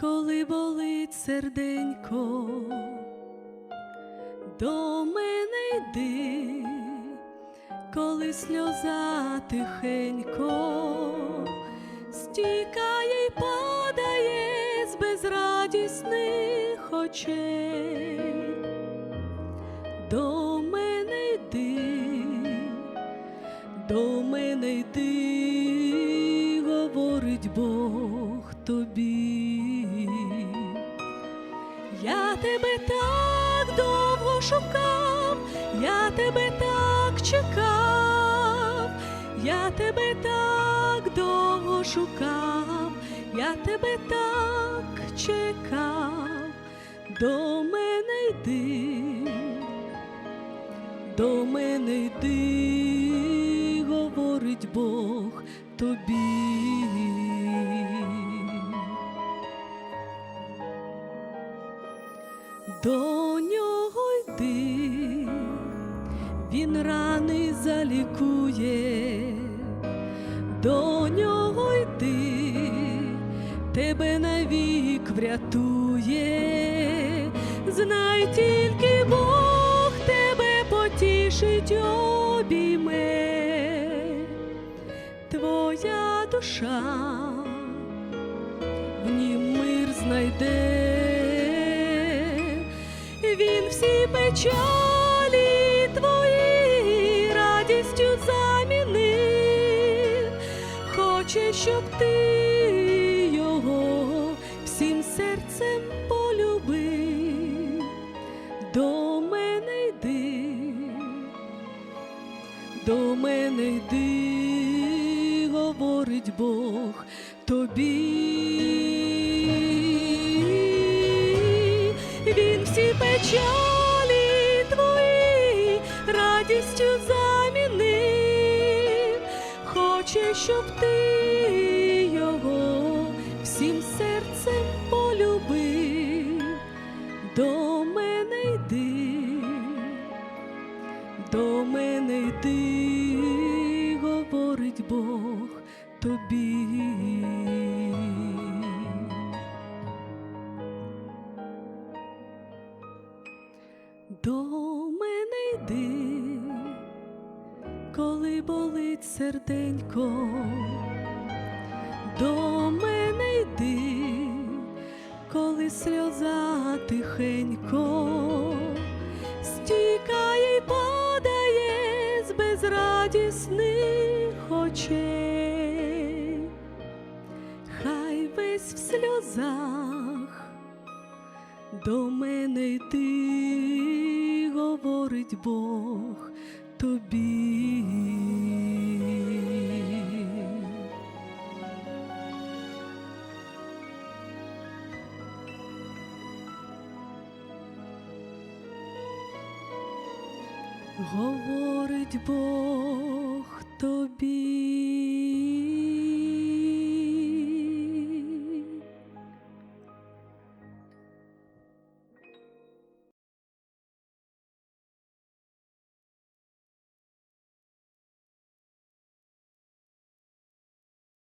коли болить серденько, до мене йди, коли сльоза тихенько стікає й падає з безрадісних очей. До мене йди, до мене йди, говорить Бог тобі. Я тебе так довго шукав, я тебе так чекав, я тебе так довго шукав, я тебе так чекав, до мене йди, до мене йди, говорить Бог тобі. До нього йди, він рани залікує, до нього йди, тебе навік врятує, знай тільки Бог тебе потішить обійме, твоя душа в нім мир знайде, він всі печалі твої радістю замінив, хоче, щоб ти його всім серцем полюбив, до мене йди, до мене йди, говорить Бог тобі. Він всі печалі твої радістю замінив, хоче, щоб ти його всім серцем полюбив, до мене йди, до мене йди, говорить Бог тобі. Мене коли болить серденько, до мене йди, коли сльоза тихенько. Стікає й падає з безрадісних очей, хай весь в сльозах до мене йди, говорить Бог тобі. Говорить Бог тобі.